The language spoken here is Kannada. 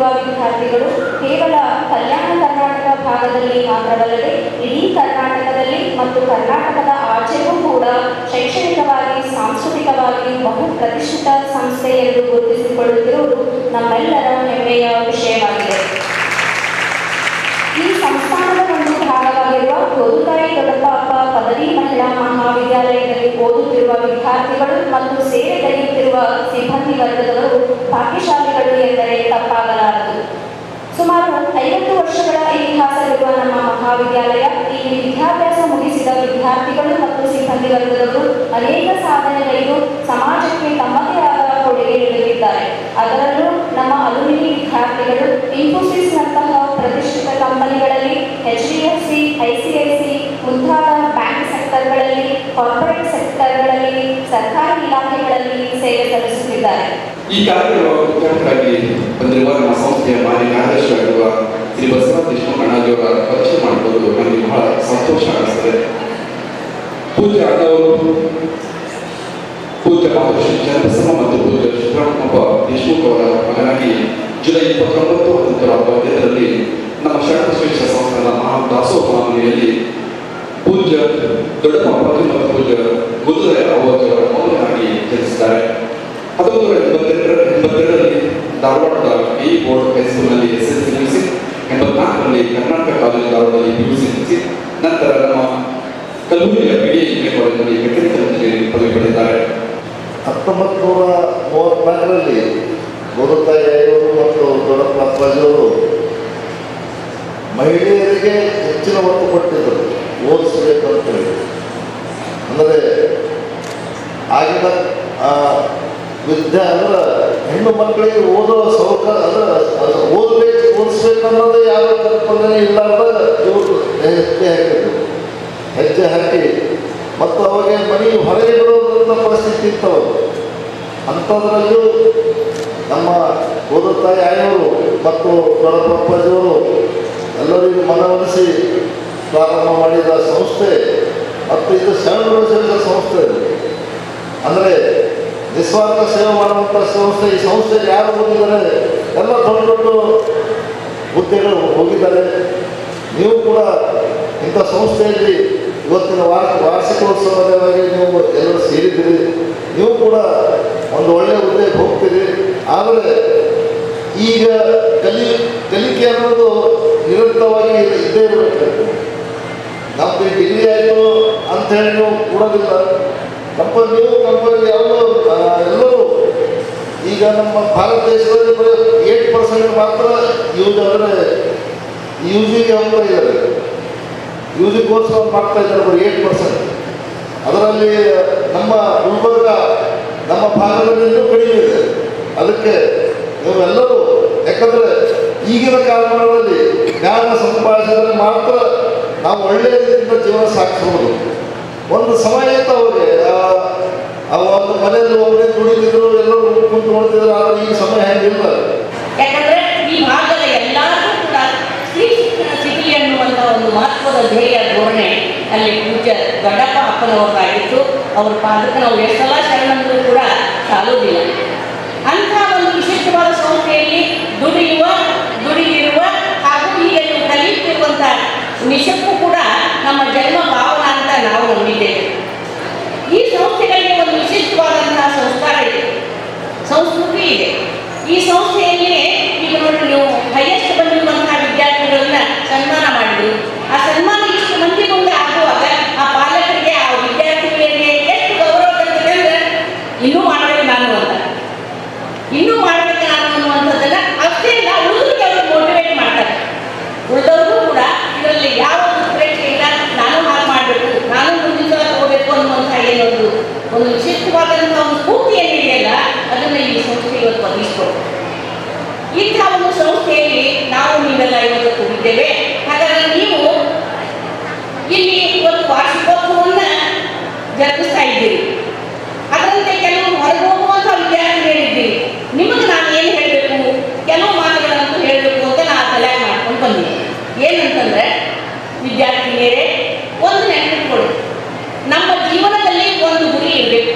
ಓದಿರುವ ವಿದ್ಯಾರ್ಥಿಗಳು ಕೇವಲ ಕಲ್ಯಾಣ ಕರ್ನಾಟಕ ಭಾಗದಲ್ಲಿ ಮಾತ್ರವಲ್ಲದೆ ಇಡೀ ಕರ್ನಾಟಕದಲ್ಲಿ ಮತ್ತು ಕರ್ನಾಟಕದ ಆಚೆಗೂ ಕೂಡ ಶೈಕ್ಷಣಿಕವಾಗಿ, ಸಾಂಸ್ಕೃತಿಕವಾಗಿ ಬಹು ಪ್ರತಿಷ್ಠಿತ ಸಂಸ್ಥೆ ಎಂದು ಗುರುತಿಸಿಕೊಳ್ಳುತ್ತಿರುವುದು ನಮ್ಮೆಲ್ಲರ ಹೆಮ್ಮೆಯ ವಿಷಯವಾಗಿದೆ. ಈ ಸಂಸ್ಥಾನದ ಒಂದು ಭಾಗವಾಗಿರುವ ಕೋದುಕಾಯಿ ದೊಡ್ಡಪ್ಪ ಪದವಿ ಮಹಿಳಾ ಮಹಾವಿದ್ಯಾಲಯದಲ್ಲಿ ಓದುತ್ತಿರುವ ವಿದ್ಯಾರ್ಥಿಗಳು ಮತ್ತು ಸೇವೆ ಸಿಬ್ಬಂದಿ ವರ್ಗದವರು ಭಾಗ್ಯಶಾಲಿಗಳು ಎಂದರೆ ತಪ್ಪಾಗಲಾರದು. ಸುಮಾರು ಐವತ್ತು ವರ್ಷಗಳ ಇತಿಹಾಸವಿರುವ ನಮ್ಮ ಮಹಾವಿದ್ಯಾಲಯ, ಇಲ್ಲಿ ವಿದ್ಯಾಭ್ಯಾಸ ಮುಗಿಸಿದ ವಿದ್ಯಾರ್ಥಿಗಳು ಮತ್ತು ಸಿಬ್ಬಂದಿ ವರ್ಗದವರು ಅನೇಕ ಸಾಧನೆಗಳಿಗೂ ಸಮಾಜಕ್ಕೆ ತಮ್ಮದೇ ಆದ ಕೊಡುಗೆ ನೀಡುತ್ತಿದ್ದಾರೆ. ಅದರಲ್ಲೂ ನಮ್ಮ ಅಲುಮಿನಿ ವಿದ್ಯಾರ್ಥಿಗಳು ಇನ್ಫೋಸಿಸ್ ಇನ್ಫೋಸಿಸ್ನಂತಹ ಪ್ರತಿಷ್ಠಿತ ಕಂಪನಿಗಳಲ್ಲಿ, H D F C, I C I C, ಮುಂತಾದ ಬ್ಯಾಂಕ್ ಸೆಕ್ಟರ್ಗಳಲ್ಲಿ, ಕಾರ್ಪೊರೇಟ್ ಸೆಕ್ಟರ್ಗಳಲ್ಲಿ ಸರ್ಕಾರಿ ಇಲಾಖೆಗಳಲ್ಲಿ ಸೇವೆ ಸಲ್ಲಿಸುತ್ತಿದ್ದಾರೆ ಈ ಕಾರ್ಯಕ್ರಮ ಉದ್ಘಾಟನೆಗಾಗಿ ಬಂದಿರುವ ನಮ್ಮ ಸಂಸ್ಥೆಯ ಮಾನ್ಯ ಕಾರ್ಯದರ್ಶಿಯಾಗಿರುವ ಶ್ರೀ ಬಸವರಾಜ ದೇಶಮುಖ ಅಣ್ಣಾಜಿಯವರ ಪರಿಚಯ ಮಾಡಬಹುದು ನನಗೆ ಬಹಳ ಸಂತೋಷ ಅನಿಸುತ್ತದೆ ಪೂಜ್ಯ ಅಣ್ಣವರು, ಪೂಜ್ಯ ಮಹರ್ಷಿ ಚಂದ್ರಸಮ ಮತ್ತು ಪೂಜ್ಯ ಶಿವರಾಮಪ್ಪ ದೇಶಮುಖ್ ಅವರ ಮಗನಾಗಿ ಜುಲೈ ಇಪ್ಪತ್ತೊಂಬತ್ತು ಹತ್ತೊಂಬತ್ತರ ಹದಿನೈದರಲ್ಲಿ ನಮ್ಮ ಶರಣಬಸವೇಶ್ವರ ಸಂಸ್ಥಾನ ಮಹಾ ದಾಸೋಹ ಪೂಜ್ಯ ದೊಡ್ಡಪ್ಪ ಮತ್ತು ಪೂಜ್ಯ ಗುರುದಯ ಅವರ ಜನಿಸಿದ್ದಾರೆ ಹತ್ತೊಂಬತ್ತು ಎಂಬತ್ತೆರಡರ ಧಾರವಾಡದ ಬಿ ಬೋರ್ಡ್ ಹೈಸ್ಕೂಲ್ನಲ್ಲಿ ಎಸ್ ಎಸ್ ಸಿ ಎಂಬತ್ನಾಲ್ಕರಲ್ಲಿ ಕರ್ನಾಟಕ ಕಾಲೇಜು ಧಾರವಾಡದಲ್ಲಿ ಪಿ ಯು ಸಿ ಮುಗಿಸಿ ನಂತರ ನಮ್ಮ ಕಲಬುರಗಿಯ ಬಿ ಡಿ ಇಂಜಿನಿಯರ್ ಕಾಲೇಜಿನಲ್ಲಿ ಮೆಕ್ಯಾನಿಕಲ್ ಇಂಜಿನಿಯರಿಂಗ್ ಪದವಿ ಪಡೆದಿದ್ದಾರೆ. ಹತ್ತೊಂಬತ್ತು ನೂರ ಮೂವತ್ನಾಲ್ಕರಲ್ಲಿ ಗುರುತಾಯಿಯವರು ಮತ್ತು ದೊಡ್ಡಪ್ಪ ಅಪ್ಪಾಜಿಯವರು ಮಹಿಳೆಯರಿಗೆ ಹೆಚ್ಚಿನ ಒತ್ತು ಕೊಟ್ಟಿದ್ದರು. ಓದಿಸಬೇಕಂತ ಹೇಳಿ ಅಂದರೆ ಆಗಿನ ವಿದ್ಯೆ ಅಂದ್ರೆ ಹೆಣ್ಣು ಮಕ್ಕಳಿಗೆ ಓದೋ ಸೌಕರ್ಯ ಅಂದ್ರೆ ಓದ್ಬೇಕು, ಓದಿಸ್ಬೇಕು ಯಾರು ಯಾವ ಕಲ್ಪನೆ ಅಂತ ಇವರು ಹೆಜ್ಜೆ ಹಾಕಿದ್ರು ಹೆಜ್ಜೆ ಹಾಕಿ. ಮತ್ತು ಅವಾಗ ಮನೆ ಹೊರಗೆ ಬರೋದ್ರಿಂದ ಪರಿಸ್ಥಿತಿ ಇತ್ತು ಅಂಥದ್ರಲ್ಲೂ ನಮ್ಮ ತಾಯಿ ಆಯವರು ಮತ್ತು ದೊಡ್ಡಪ್ಪಾಜಿಯವರು ಎಲ್ಲರಿಗೂ ಮನವೊಲಿಸಿ ಪ್ರಾರಂಭ ಮಾಡಿದ ಸಂಸ್ಥೆ ಮತ್ತು ಇದು ಸಣ್ಣ ಸಂಸ್ಥೆ. ಅಂದರೆ ನಿಸ್ವಾರ್ಥ ಸೇವೆ ಮಾಡುವಂಥ ಸಂಸ್ಥೆ, ಈ ಸಂಸ್ಥೆಗೆ ಯಾರು ಹೋಗಿದ್ದಾರೆ ಎಲ್ಲ ದೊಡ್ಡ ದೊಡ್ಡ ಹುದ್ದೆಗಳು ಹೋಗಿದ್ದಾರೆ. ನೀವು ಕೂಡ ಇಂಥ ಸಂಸ್ಥೆಯಲ್ಲಿ ಇವತ್ತಿನ ವಾರ ವಾರ್ಷಿಕೋತ್ಸವವಾಗಿ ನೀವು ಎಲ್ಲರೂ ಸೇರಿದ್ದೀರಿ. ನೀವು ಕೂಡ ಒಂದು ಒಳ್ಳೆಯ ಹುದ್ದೆಗೆ ಹೋಗ್ತೀರಿ. ಆದರೆ ಈಗ ಕಲಿ, ಕಲಿಕೆ ಅನ್ನೋದು ನಿರಂತರವಾಗಿ ಇದ್ದೇ ಇರಬೇಕು. ನಮ್ದು ಡಿಗ್ರಿ ಆಯಿತು ಅಂಥೇಳಿ ನೀವು ಕೊಡೋದಿಲ್ಲ ನೀವು ಕಂಪನಿ ಯಾವುದೋ ಎಲ್ಲರೂ ಈಗ ನಮ್ಮ ಭಾರತ ದೇಶದಲ್ಲಿ ಬರೀ ಏಟ್ ಪರ್ಸೆಂಟ್ ಮಾತ್ರ ಯೂಸ್ ಅಂದರೆ ಯು ಜಿಗೆ ಹೋಗ್ತಾ ಇದ್ದಾರೆ. ಯೂಸಿಗೋಸ್ಕರ ಮಾಡ್ತಾ ಇದ್ದಾರೆ ಬರೀ ಏಟ್ ಪರ್ಸೆಂಟ್ ಅದರಲ್ಲಿ ನಮ್ಮ ಗುಲ್ಬರ್ಗ ನಮ್ಮ ಭಾಗದಲ್ಲಿ ಇನ್ನೂ ಕಡಿಮೆ ಇದೆ. ಅದಕ್ಕೆ ನೀವೆಲ್ಲರೂ, ಯಾಕಂದರೆ ಈಗಿನ ಕಾಲಮಾನದಲ್ಲಿ ಜ್ಞಾನ ಸಂಪಾದಿಸಿದರೆ ಮಾತ್ರ ನಾವು ಒಳ್ಳೆಯ ಜೀವನ ಸಾಗಿಸ್ಬೋದು. ಒಂದು ಸಮಯ ಅವ್ರಿಗೆ ಆ ಒಂದು ಮನೆಯಲ್ಲಿ ಒಬ್ಬರೇ ದುಡಿತಿದ್ರು ಎಲ್ಲರೂ ಕುಂತು ನೋಡ್ತಿದ್ರು, ಆದ್ರೆ ಈ ಸಮಯ ಹೆಂಗಿಲ್ಲ. ಈ ಕೂಡ ಸಿಗಲಿ ಅನ್ನುವಂಥ ಒಂದು ಮಹತ್ವದ ಧ್ಯೇಯ ಧೋರಣೆ ಅಲ್ಲಿ ಪೂಜ್ಯ ದೊಡ್ಡಪ್ಪ ಅಪ್ಪನವರಾಗಿತ್ತು ಅವ್ರ ಪಾದಕ್ಕೆ ನಾವು ಎಷ್ಟೆಲ್ಲ ಶರಣಂದ್ರು ಕೂಡ ಸಾಲುವುದಿಲ್ಲ ಅಂಥ ಒಂದು ವಿಶಿಷ್ಟವಾದ ಸಂಸ್ಥೆಯಲ್ಲಿ ದುಡಿಯುವ ದುಡಿದಿರುವ ಹಾಗೂ ಈಗ ನೀವು ಕಲಿಯುತ್ತಿರುವಂಥ ನಿಶಕ್ಕೂ ಕೂಡ ನಮ್ಮ ಜನ್ಮ ಭಾವನ ಅಂತ ನಾವು ನಂಬಿದ್ದೇವೆ ಈ ಸಂಸ್ಥೆಗಳಿಗೆ ಒಂದು ವಿಶಿಷ್ಟವಾದಂತಹ ಸಂಸ್ಕಾರ ಇದೆ ಸಂಸ್ಕೃತಿ ಇದೆ ಈ ಸಂಸ್ಥೆಯಲ್ಲಿ ಈಗ ನೋಡಿ ನೀವು ಹೈಯೆಸ್ಟ್ ಬಂದಿರುವಂತಹ ವಿದ್ಯಾರ್ಥಿಗಳನ್ನ ಸನ್ಮಾನ ಮಾಡಿದ್ರು. ಆ ಸನ್ಮಾನ ಇಷ್ಟು ಮಂದಿ ಮುಂದೆ ಆಗುವಾಗ ಆ ಪಾಲಕರಿಗೆ, ಆ ವಿದ್ಯಾರ್ಥಿಗಳಿಗೆ ಎಷ್ಟು ಗೌರವ ಬರ್ತದೆ ಅಂದ್ರೆ ಇನ್ನೂ ಮಾಡಬೇಕು ನಾನು ಅಂತ. ಇನ್ನೂ ಮಾಡಬೇಕು ಆದಂಥ ಒಂದು ಸ್ಫೂರ್ತಿ ಏನಿದೆಯಲ್ಲ ಅದನ್ನ ಈ ಸಂಸ್ಥೆ ಇವತ್ತು ಒದಗಿಸ್ಕೊಡ್ತೀವಿ ಇಂಥ ಒಂದು ಸಂಸ್ಥೆಯಲ್ಲಿ ನಾವು ನೀವೆಲ್ಲ ಇವತ್ತು ಕೂಡಿದ್ದೇವೆ. ಹಾಗಾದ್ರೆ ನೀವು ಇಲ್ಲಿ ಒಂದು ವಾರ್ಷಿಕೋತ್ಸವವನ್ನ ಜರುಗಿಸ್ತಾ ಇದ್ದೀರಿ. ಅದರಂತೆ ಕೆಲವು ಹೊರಗೆ ಹೋಗುವಂಥ ವಿದ್ಯಾರ್ಥಿಗಳಿದ್ದೀರಿ ನಿಮಗೆ ನಾನು ಏನು ಹೇಳಬೇಕು? ಕೆಲವು ಮಾತುಗಳನ್ನು ಹೇಳಬೇಕು ಅಂತ ನಾನು ತಲೆ ಮಾಡ್ಕೊಂಡು ಬಂದಿದ್ದೆ ಏನಂತಂದ್ರೆ, ವಿದ್ಯಾರ್ಥಿನಿಯರೇ, ಒಂದು ನೆನಪಿಟ್ಕೊಳ್ಳಿ. ನಮ್ಮ ಜೀವನದಲ್ಲಿ ಒಂದು ಗುರಿ ಇರಬೇಕು.